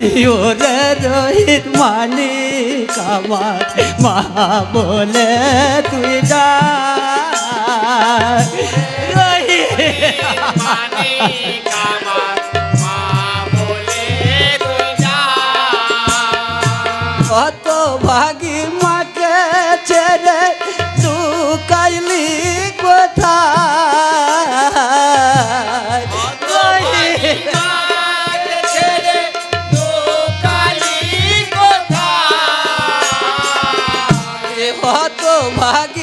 ওরে রোহিত মানিক আমার মা বলে তুই যা কত ভাগি মাকে ছেড়ে তু কাইলি কোথায় কত ভাগি